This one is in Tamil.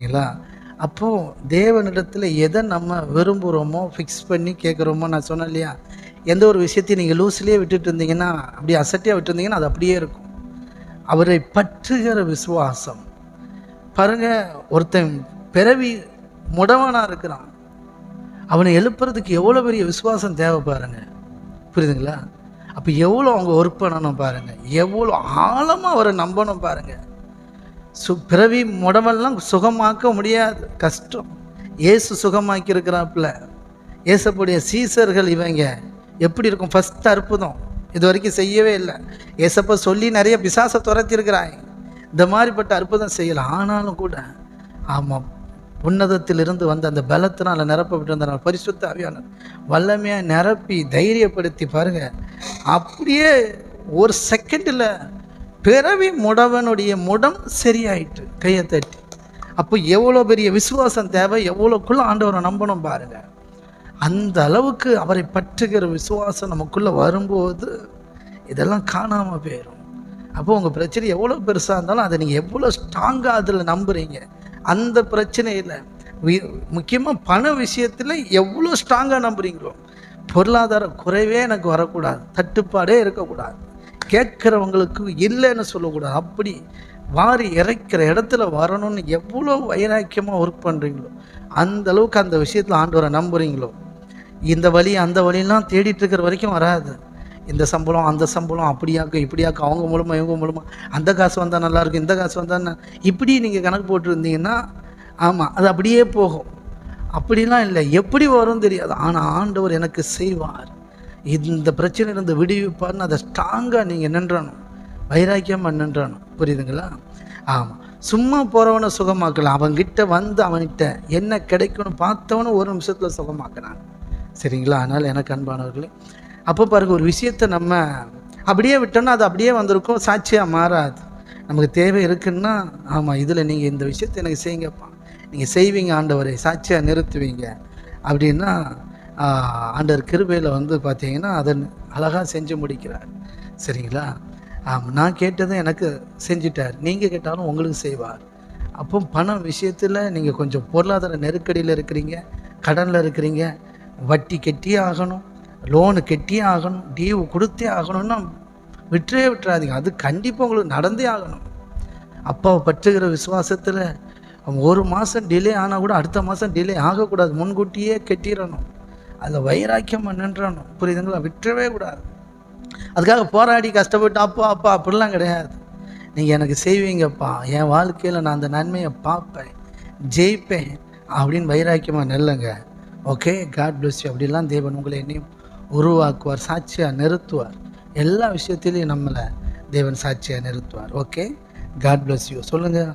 சரிங்களா அப்போது தேவனிடத்தில் எதை நம்ம விரும்புகிறோமோ ஃபிக்ஸ் பண்ணி கேட்குறோமோ நான் சொன்னேன் இல்லையா? எந்த ஒரு விஷயத்தையும் நீங்கள் லூஸ்லேயே விட்டுட்டு இருந்தீங்கன்னா அப்படியே அசட்டியாக விட்டுருந்தீங்கன்னா அது அப்படியே இருக்கும். அவரை பற்றுகிற விசுவாசம். பாருங்கள் ஒருத்தன் பிறவி முடவனாக இருக்கிறான். அவனை எழுப்புறதுக்கு எவ்வளோ பெரிய விசுவாசம் தேவை பாருங்கள் புரியுதுங்களா? அப்போ எவ்வளோ அவங்க ஒர்க் பண்ணணும் பாருங்கள் எவ்வளோ ஆழமாக அவரை நம்பணும் பாருங்கள் சு பிறவி உடம்பெல்லாம் சுகமாக்க முடியாது. கஷ்டம். ஏசு சுகமாக்கி இருக்கிறாப்புல ஏசப்புடைய சீசர்கள் இவங்க. எப்படி இருக்கும்? ஃபஸ்ட் அற்புதம். இது வரைக்கும் செய்யவே இல்லை. ஏசப்பா சொல்லி நிறைய பிசாசை துரத்திருக்கிறாய் இந்த மாதிரிப்பட்ட அற்புதம் செய்யலை. ஆனாலும் கூட ஆமாம் உன்னதத்திலிருந்து வந்த அந்த பலத்தினால் நிரப்பப்பட்டிருந்தனால் பரிசுத்த ஆவியான வல்லமையாக நிரப்பி தைரியப்படுத்தி பாருங்க. அப்படியே ஒரு செகண்டில் பிறவி முடவனுடைய முடம் சரியாயிட்டு கையை தட்டி. அப்போ எவ்வளோ பெரிய விசுவாசம் தேவை? எவ்வளோக்குள்ள ஆண்டவரை நம்பணும் பாருங்க. அந்த அளவுக்கு அவரை பற்றுகிற விசுவாசம் நமக்குள்ளே வரும்போது இதெல்லாம் காணாமல் போயிடும் அப்போ உங்கள் பிரச்சனை எவ்வளோ பெருசாக இருந்தாலும் அதை நீங்கள் எவ்வளோ ஸ்ட்ராங்காக அதில் நம்புறீங்க. அந்த பிரச்சனையில் முக்கியமாக பண விஷயத்தில் எவ்வளோ ஸ்ட்ராங்காக நம்புறீங்களோ பொருளாதார குறைவே எனக்கு வரக்கூடாது. தட்டுப்பாடே இருக்கக்கூடாது. கேட்குறவங்களுக்கு இல்லைன்னு சொல்லக்கூடாது. அப்படி வாரி இறைக்கிற இடத்துல வரணும்னு எவ்வளோ வைராக்கியமாக ஒர்க் பண்ணுறீங்களோ அந்த அளவுக்கு அந்த விஷயத்தில் ஆண்டவரை நம்புறீங்களோ இந்த வழி அந்த வழியெல்லாம் தேடிட்டு இருக்கிற வரைக்கும் வராது. இந்த சம்பளம் அந்த சம்பளம் அப்படியாக்கும் இப்படியாக்கும் அவங்க மூலமாக இவங்க மூலமாக அந்த காசு வந்தால் நல்லாயிருக்கும் இந்த காசு வந்தால் இப்படி நீங்கள் கணக்கு போட்டுருந்தீங்கன்னா ஆமாம் அது அப்படியே போகும். அப்படிலாம் இல்லை எப்படி வரும் தெரியாது. ஆனால் ஆண்டவர் எனக்கு செய்வார். இந்த பிரச்சனையிலேருந்து விடுவிப்பார்னு அதை ஸ்ட்ராங்காக நீங்கள் நின்றணும் வைராக்கியமாக நின்றணும் புரியுதுங்களா? ஆமாம் சும்மா போகிறவனை சுகமாக்கலாம் அவன்கிட்ட வந்து அவன்கிட்ட என்ன கிடைக்கும்னு பார்த்தவனும் ஒரு நிமிஷத்தில் சுகமாக்குனான் சரிங்களா? அதனால் எனக்கு அன்பானவர்களே அப்போ பாருங்க ஒரு விஷயத்தை நம்ம அப்படியே விட்டோம்னா அது அப்படியே வந்திருக்கும். சாட்சியாக மாறாது. நமக்கு தேவை இருக்குன்னா ஆமாம் இதில் நீங்கள் இந்த விஷயத்தை எனக்கு செய்யுங்கப்பா. நீங்கள் செய்வீங்க ஆண்டவரை. சாட்சியாக நிறுத்துவீங்க. அப்படின்னா ஆண்டர் கிருபையில் வந்து பார்த்தீங்கன்னா அதை அழகாக செஞ்சு முடிக்கிறார். சரிங்களா? நான் கேட்டதை எனக்கு செஞ்சிட்டார். நீங்கள் கேட்டாலும் உங்களுக்கு செய்வார். அப்போ பணம் விஷயத்தில் நீங்கள் கொஞ்சம் பொருளாதார நெருக்கடியில் இருக்கிறீங்க கடனில் இருக்கிறீங்க வட்டி கெட்டியே ஆகணும் லோனு கெட்டியே ஆகணும் டியூ கொடுத்தே ஆகணும்னா விட்டுறே விட்டுறாதீங்க. அது கண்டிப்பாக உங்களுக்கு நடந்தே ஆகணும். அப்பாவை பற்றுகிற விசுவாசத்தில் ஒரு மாதம் டிலே ஆனால் கூட அடுத்த மாதம் டிலே ஆகக்கூடாது. முன்கூட்டியே கெட்டிடணும். அதில் வைராக்கியமாக நின்றணும் புரியுதுங்களா விட்டுறவே கூடாது. அதுக்காக போராடி கஷ்டப்பட்டு அப்பா அப்பா அப்படிலாம் கிடையாது. நீங்கள் எனக்கு செய்வீங்கப்பா என் வாழ்க்கையில் நான் அந்த நன்மையை பார்ப்பேன் ஜெயிப்பேன் அப்படின்னு வைராக்கியமாக நெல்லுங்க. ஓகே காட் பிளஸ் யூ அப்படிலாம் தேவன் உங்களை என்னையும் உருவாக்குவார் சாட்சியாக நிறுத்துவார். எல்லா விஷயத்திலையும் நம்மளை தேவன் சாட்சியாக நிறுத்துவார். ஓகே காட் பிளஸ் யூ சொல்லுங்கள்